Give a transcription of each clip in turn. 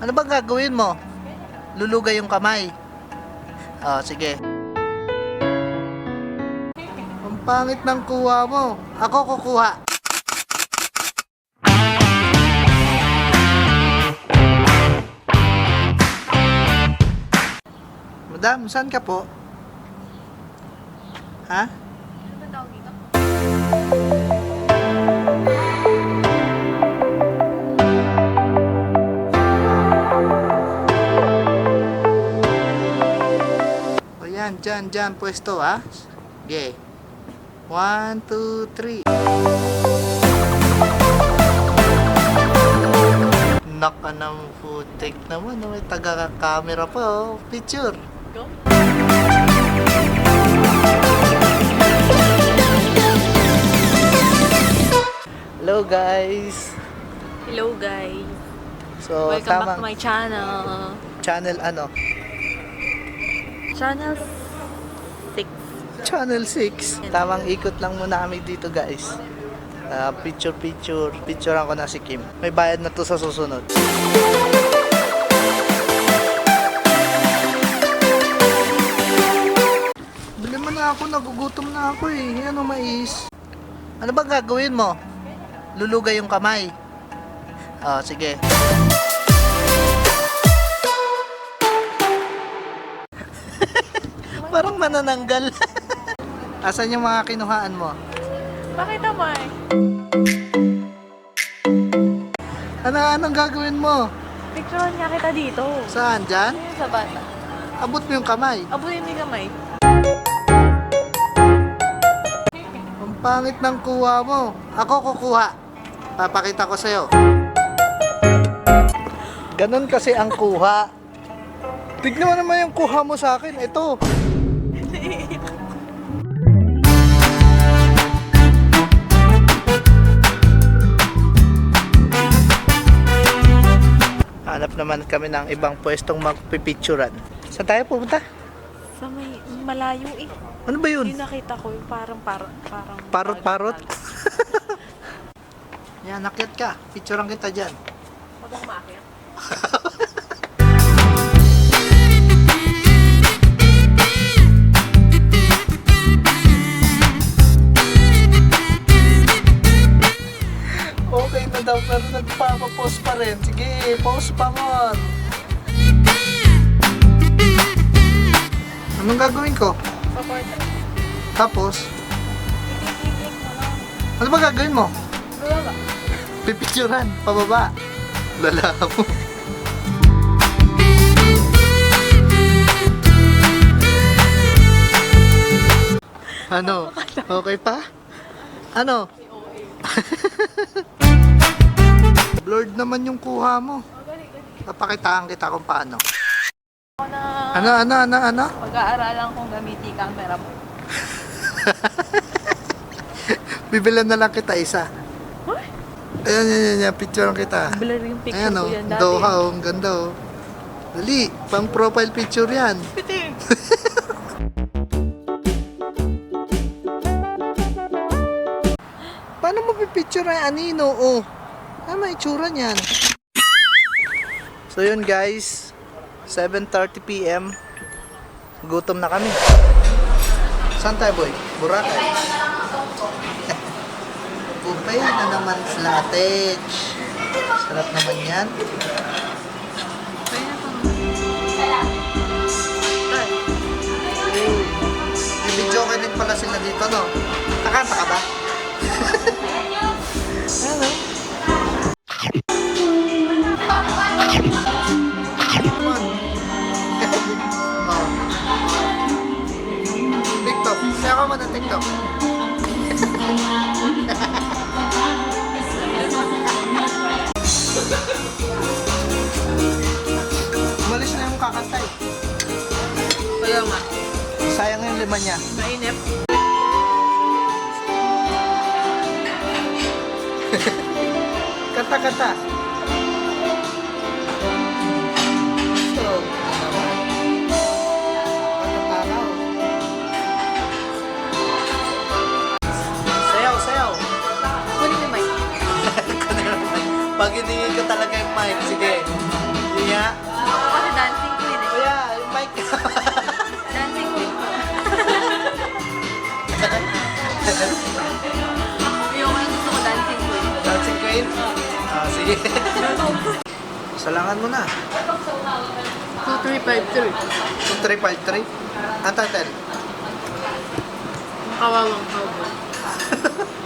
Ano bang gagawin mo? Lulugay yung kamay. Oh, sige. Ang pangit ng kuha mo. Ako kukuha. Madam, saan ka po? Ha? Dyan, dyan, pwesto ha. Okay. One, two, three. Naka ng putik naman. May taga-camera pa oh. Picture. Go. Hello guys. Hello guys. So, Welcome back tamang to my channel. channel ano? Channel 6. Channel 6. Tamang ikot lang muna kami dito guys. Ah, picture picture. Picture ako na si Kim. May bayad na to sa susunod. Bili mo na ako, nagugutom na ako eh. Ano mais? Ano bang gagawin mo? Lulugay yung kamay. Ah, sige. Parang manananggal. Asan yung mga kinuhaan mo? Bakit naman? Ano, anong gagawin mo? Picturean nga kita dito. Saan? Ayun sa bata. Abot mo yung kamay. Abutin mo yung kamay. Ang pangit ng kuha mo. Ako kukuha. Papakita ko sa'yo. Ganon kasi ang kuha. Tignan mo naman yung kuha mo sa akin. Ito. naman kami ng ibang pwestong magpipicturan. Saan tayo pupunta? Sa may malayo eh. Ano ba yun? Yung nakita ko yung parang parang parang Parot-parot? Yan, nakyat ka. Picturean kita dyan. Huwag kang maakyat. daw, pero nagpapapost pa rin. Sige, post pa mo. Anong gagawin ko? Tapos, ano ba gagawin mo? Pipicturan, pababa. Lala mo. Ano? Okay pa? Ano? Blurred naman yung kuha mo. Papakitaan kita kung paano. Na Ano, ano, ano, ano? pag-aaralan kong gamitin camera mo. Bibilan na lang kita isa. Uy! Ayan, yan, yan, yan. Picturean kita. Blur yung picture Ayan ko o, yan dati. Doha o, ang ganda o. Dali, pang profile picture yan. Piti. Paano mo pipicture ang anino o? May itsura niyan? So yun guys, 7.30pm. Gutom na kami. Saan tayo boy? Boracay. Buffet na naman flattage. Sarap naman yan. Video ka din pala sila dito, no? Nakanta ka ba? mo ng TikTok. Umalis na yung kakantay. Kaya nga. Sayang yung lima niya. Mainip. Kanta-kanta. Pag hiningin ko talaga yung mic, sige. Iya. Ako kasi dancing queen eh. Kuya, yung mic. Dancing queen ko. Yung ano gusto ko, dancing queen. Dancing queen? Ah, sige. Salangan mo na. 2353. 2353? Ang title? Ang kawawang cowboy.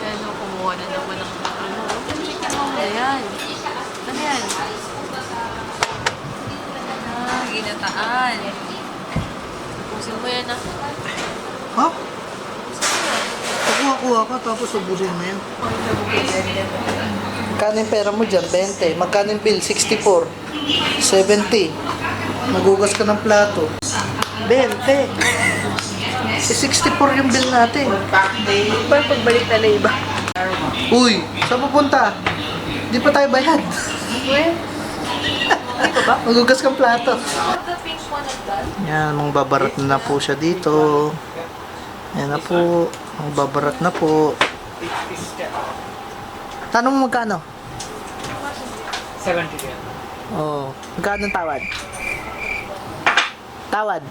Ano, kumuha na naman ng Ayan. Ano yan? Ah, ginataan. Pusin mo yan ah. Ha? Kukuha-kuha ka tapos ubusin mo yan. Magkano yung pera mo dyan? 20. Magkano yung bill? 64. 70. Magugas ka ng plato. 20. Eh, 64 yung bill natin. Pagbalik na iba. Uy, saan pupunta? Di pa tayo bayad. Well, hindi ko ba? Magugas kang plato. The pink one of that? Yan, mangbabarat na po siya dito. Yan na po. Mangbabarat na po. Tanong mo magkano? 70 real. Oo. Oh, magkano ang tawad? Tawad.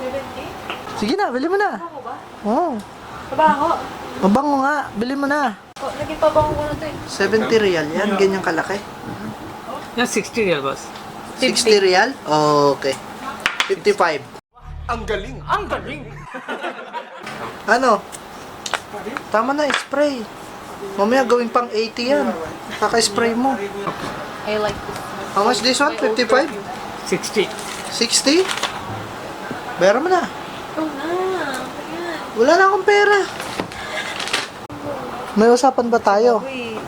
70? Sige na, bili mo na. Ako ba? Oo. Pabango. Mabango nga, bili mo na. Oh, naging pabango ko na to eh. 70 real yan, ganyan kalaki. Yeah, 60 real, boss. 60 real? Oh, okay. 55. Ang galing! Ang galing! Ano? Tama na, spray. Mamaya gawin pang 80 yan. Kaka-spray mo. I like this. How much this one? 55? 60. 60? Bayaran mo na. Oh na. Ayan. Wala na akong pera. May usapan ba tayo? Uy.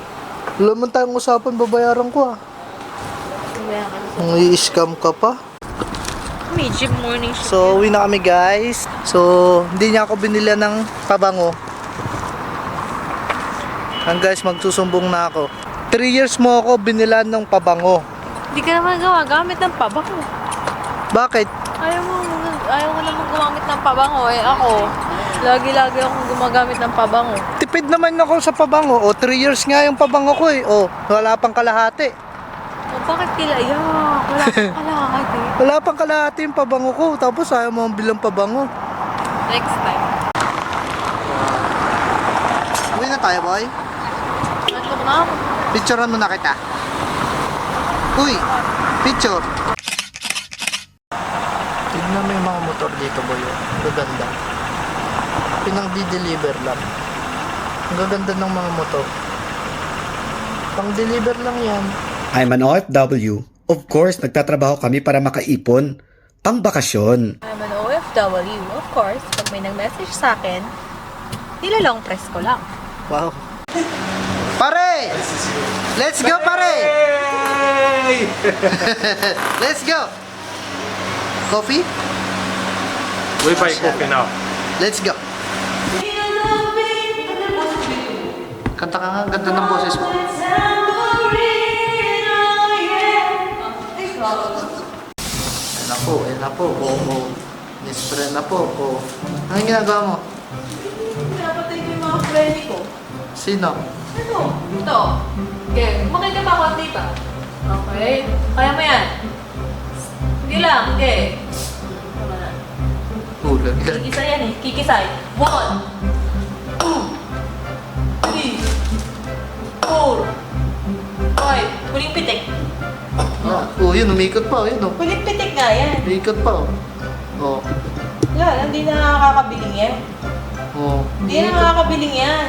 Wala man tayong usapan, babayaran ko ah. Ang i-scam ka pa. Medium morning shift. So, uwi na kami guys. So, hindi niya ako binili ng pabango. Ang guys, magsusumbong na ako. 3 years mo ako binilan ng pabango. Hindi ka naman gagamit ng pabango. Bakit? Ayaw mo, ayaw mo naman gumamit ng pabango eh. Ako, lagi-lagi akong gumagamit ng pabango. Tipid naman ako sa pabango. O, 3 years nga yung pabango ko eh. O, wala pang kalahati. O bakit kila? Yak, wala kang kalakad eh. Wala pang kalahati yung pabango ko. Tapos ayaw mo ang bilang pabango. Next time. Uwi na tayo, boy. Antok na ako. Picturean mo na kita. Uy, picture. Tignan mo yung mga motor dito, boy. Ang gaganda. Pinang di-deliver lang. Ang gaganda ng mga motor. Pang deliver lang yan. I'm an OFW. Of course, nagtatrabaho kami para makaipon. Pang bakasyon. I'm an OFW, of course. Pag may nag-message sa akin, nilalong press ko lang. Wow. Pare! Let's go, pare! Let's go! Coffee? We buy coffee now. Let's go! Kanta ka nga, ganda ng boses mo. Ayan na po, ayan na po. Oo, oo. Nispray na po. Oo. Anong ginagawa mo? Pinapatay ko yung mga friend ko. Sino? Ano? Ito. Okay, makita pa konti pa. Okay. Kaya mo yan. Hindi lang, okay. Tama na. Ulag ka. Kikisa yan eh. Kikisay. One. Three. Four. Five. Huling pitik. Ah, oh, yun, umikot pa. Oh, yun, oh. Huling pitik nga yan. Umikot pa, oh. Oh. Yan, hindi na nakakabiling yan. Oh. Hindi na nakakabiling yan.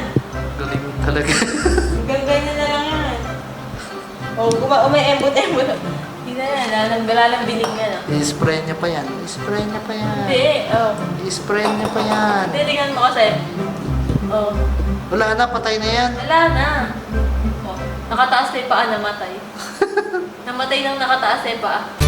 Galing talaga. Ganyan na lang yan. Oh, umi-embot-embot. Hindi na yan. Lalang, lalang biling yan. ah. I-spray niya pa yan. I-spray niya pa yan. Hindi, oh. I-spray niya pa yan. Hindi, tingnan mo kasi. Oh, Wala na, patay na yan. wala na. Oh, nakataas na yung paa, namatay. namatay nang nakataas na yung paa.